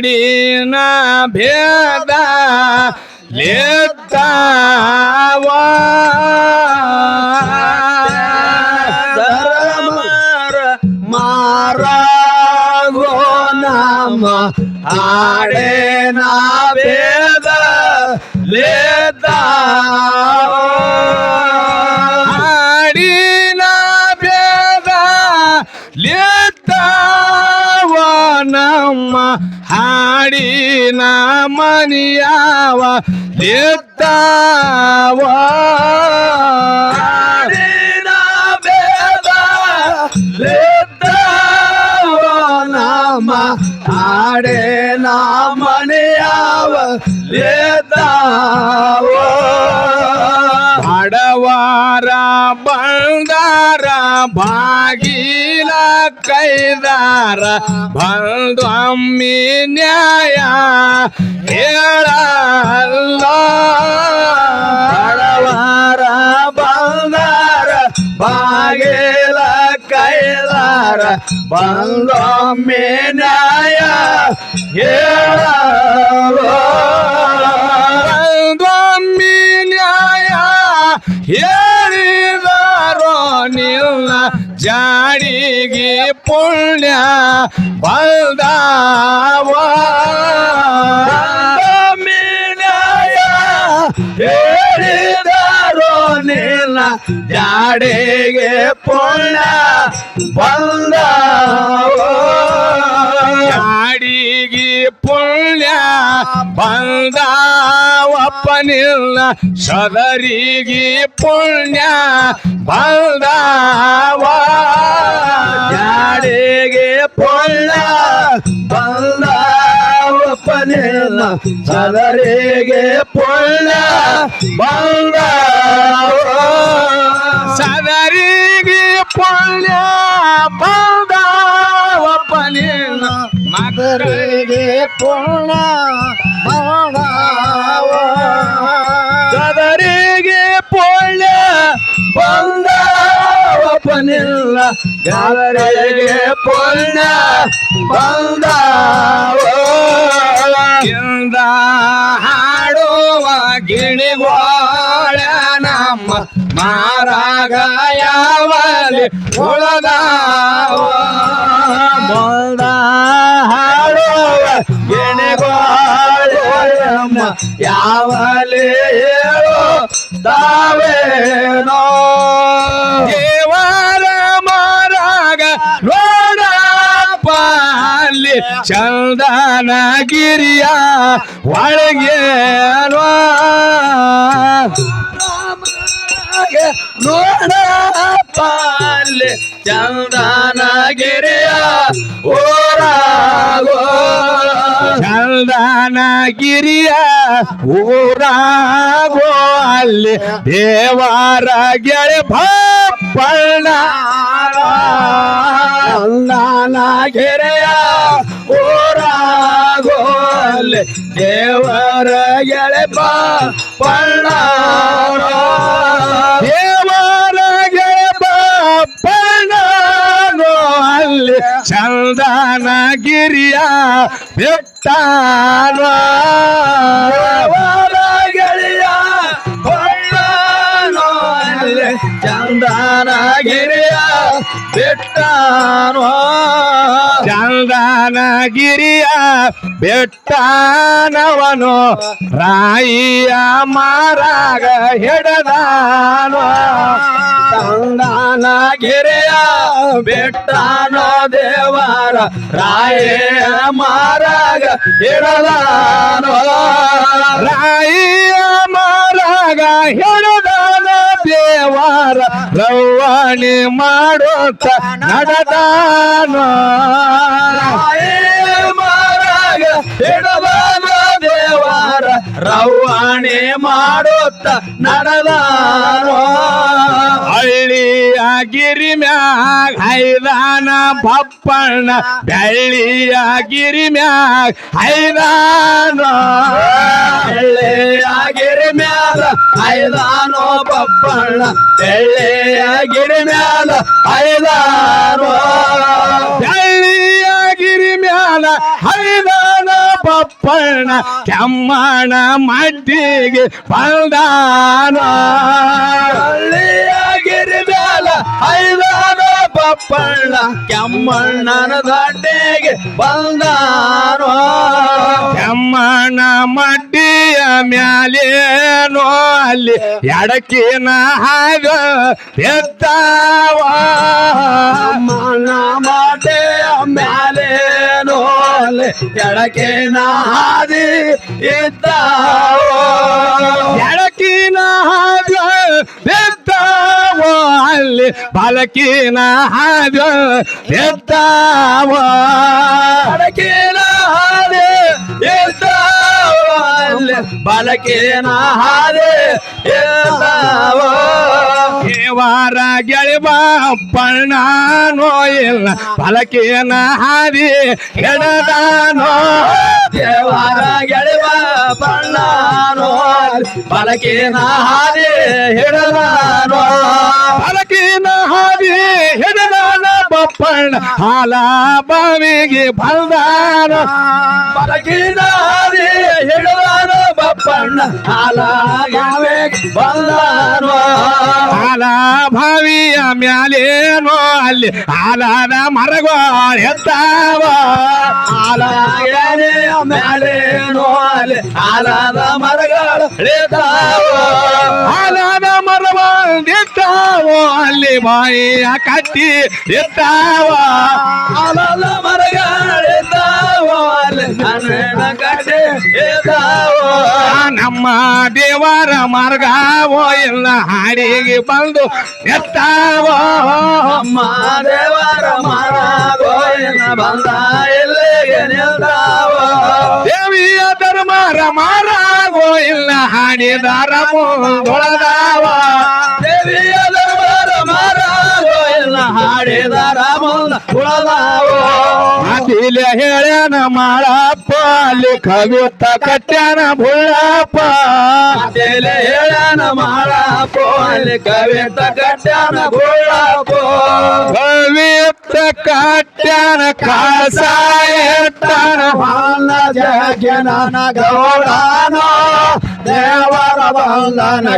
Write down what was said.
ಹಾಡಿನ ಭೇದ ಧರ್ಮರ ಮಾರಾಗೋ ನಾಮ ಹಾಡೇ ನಾ ವೇದ ಹಾಡಿನ ಭೇದ ಲೇತ್ತಾವ ನಮ್ಮ ಹಾಡಿನ ಮನಿಯಾವ ಲೇತಾವ ನಾಮ ಹಾಡೇ ನಾ ಮನೆಯಾವ ಬಡವಾರ ಬಂದಾರ ಬಾಗಿಲ ಕೈದಾರ ಬಂದೊಮ್ಮಿ ನ್ಯಾಯ ಹೇಳಲ್ಲ ಬಡವಾರ ಬಂದಾರ ಬಾಗಿಲ ಕೈದಾರ ಬಂದೊಮ್ಮೆ ನ್ಯಾಯ ಹೇಳ ಬಂದೊಮ್ಮಿ ನ್ಯಾಯ ಹೇಳಿದಾರೋ ನಿಲ್ಲ ಜಾಡಿಗೆ ಪುಣ್ಯ ಬಲ್ದಾವ. ಹೇಳಿದಾರೋ ನಿನ್ನ ಜಾಡಿಗೆ ಪುಣ್ಯ ಬಂದವ ಬಂದಾವಪ್ಪನಿಲ್ಲ ಸದರಿಗೆ ಪುಣ್ಯ ಬಂದಾವ. ಜಾಡಿಗೆ ಪೊಳ್ಳ ಬಂದವಪ್ಪನೇನ ಸದರಿಗೆ ಪುಣ್ಯ ಬಂದ ಸದರಿಗೆ ಪುಣ್ಯ ಬಂದಾವಪ್ಪನಿಲ್ಲ ಪುಣ್ಯ ಬಂದಾವ ಸದರಿಗೆ ಪೊಳ್ಳ ಬಂದವಪ್ಪನಿಲ್ಲ ಗದರಿಗೆ ಪೊಳ್ಳ ಬಂದವ. ಇಂದ ಹಾಡುವ ನಮ್ಮ ಮಾರಾಗ ಯಾವಲಿ ಉಳದಾವ. ಮೊಲ್ದ ಹಾಡುವ ಗಿಣಿಗೋಳಮ್ಮ ಯಾವಲಿ ಹೇಳು ತಾವೇನೋ. ದೇವರ ಮಾರಾಗ ನೋಡಪ್ಪ ಪಾಲಿ ಚಂದನ ಗಿರಿಯ ಒಳಗೇನೋ ನೋಡಪ್ಪ ಅಲ್ಲಿ ಚಂದನಗಿರಿಯ ಓರಾಗೋ. ಚಂದನ ಗಿರಿಯ ಊರಾಗೋ ಅಲ್ಲಿ ದೇವಾರ ಗೆಳೆ ಭಪ್ಪಣ್ಣ ಚಂದನಗಿರಿಯ ಊರಾಗೋ ಅಲ್ಲಿ ದೇವರ ಗೆಳೆಪ ಪಣ್ಣ ದೇವರ ಗೆಳೆ ಭಪ್ಪಣ್ಣನೋ ಅಲ್ಲಿ ಚಂದನ ಗಿರಿಯ ಬೆಟ್ಟಾನ ಚಂದನಗಿರಿಯ ಬೆಟ್ಟನವನು ರಾಯಿಯ ಮಾರಾಗ ಹೆಡದಾನು. ಚಂದನಗಿರಿಯ ಬೆಟ್ಟನ ದೇವರ ರಾಯಿಯ ಮಾರಾಗ ಹೆಡದಾನು. ರಾಯಿಯ ಮಾರಾಗ ಹಿಡದಾನ ದೇವಾರ ರವಾಣಿ ಮಾಡುತ್ತ ನಡೆದಾನೋ. ಮಾರಾಗ ಇಡಲಾನೋ ದೇವಾರ ರವಾಣೆ ಮಾಡುತ್ತ ನಡೆದಾನೋ. ಗಿರಿ ಮ್ಯಾಗ ಹೈದಾನ ಬಪ್ಪಣ್ಣ, ಬೆಳ್ಳಿಯ ಗಿರಿ ಮ್ಯಾಗ ಹೈದಾನ ಬೆಳ್ಳೆಯಾಗಿರಿ ಮ್ಯಾಲ ಹೈದಾನೋ ಬಪ್ಪಣ್ಣ, ಬೆಳ್ಳಿಯ ಗಿರಿ ಮ್ಯಾಲ ಹೈದಾನ ಬಪ್ಪಣ್ಣ ಕೆಮ್ಮಣ ಮಡ್ಡಿಗೆ ಬಂದಾನ ಹಳ್ಳಿಯ ಗಿರಿ ಪಪ್ಪಣ್ಣ ಐದಾನು ಬಪ್ಪಣ್ಣ ಕೆಮ್ಮಣ್ಣನ ಯಮ್ಮಣ್ಣ ಮಟ್ಟಿ ಮ್ಯಾಲೆ ಮಡ್ಡಿಯ ಮ್ಯಾಲೇನೋ ಅಲ್ಲಿ ಎಡಕಿನ ಹಾಗ ಎತ್ತಾವ. ಅಲ್ಲಿ ಎಡಕ್ಕೆ ನಾದಿ ಇದ್ದಾವೋ ಎಡಕಿನ ಹಾಗ ಎತ್ತಾವ ಅಲ್ಲಿ ಬಲಕಿನ ಹಾಗ ಎತ್ತಾವ ಎಡಕಿನ ಹಾದಿ ಇದ್ದಾವೋ ಅಲ್ಲಿ ಬಲಕಿನ ಹಾದಿ ಇದ್ದಾವೋ ದೇವಾರ ಗೆಳೆವ ಪಣ್ಣಾನೋ ಇಲ್ಲ. ಬಲಕಿನ ಹಾದಿ ಎಡದಾನೋ ದೇವರ ಗೆಳೆವ ಬಣ್ಣಾನೋ ಪಲಕೇನ ಹಾದಿ ಹಿಡದಾನೋ ಬಲಕಿನ ಹಾದಿ ಎಡದಾನ ಬಪ್ಪಣ್ಣ ಹಾಲ ಬಾವಿಗೆ ಬಲ್ದಾನ ಬಲಕಿನ ಹಾದಿ ಬಪ್ಪಣ್ಣ. ಹಾಲ ಹಾಲಾಗವೆ ಬಂದಾನೋ ಹಾಲ ಬಾವಿಯ ಮ್ಯಾಲೇನೋ ಅಲ್ಲಿ ಹಾಲಾದ ಮರಗಳು ಎತ್ತಾವ. ಹಾಲಾಗನೆ ಮೇಲೇನೋ ಅಲ್ಲಿ ಹಾಲಾದ ಮರಗಳು ಇದ್ದಾವೋ ಹಾಲಾದ ಮರಗಳು ಎತ್ತಾವೋ. ಅಲ್ಲಿ ಬಾಯಿಯ ಕಟ್ಟಿ ಎತ್ತಾವ. ಮರಗಳಿದ್ದಾವೋ ಅಲ್ಲಿ ಕಣ್ಣಿನ ಕಡೆ ಇದ್ದಾವೋ. ನಮ್ಮ ದೇವರ ಮಾರ್ಗವೋ ಎಲ್ಲ ಹಾಡಿಗೆ ಬಂದು ಎತ್ತಾವೋ ನಮ್ಮ ದೇವರ ಮರಗೋಯಿನ ಬಂದ ಇಲ್ಲಿಗೆ ನಿಲ್ತಾವೋ ದೇವಿಯ ಧರ್ಮರ ಮಾರಾಗೋ ಇಲ್ಲ ಹಾಡಿದಾರ ಮುಂದೊಳದಾವ. दिल्या हेळ्यान माळाप लेखवित कट्यान भोला दिल्या हेळ्यान माळाप लेखवित कट्यान भुळाप कवित कट्यान खासायतान देवर भाला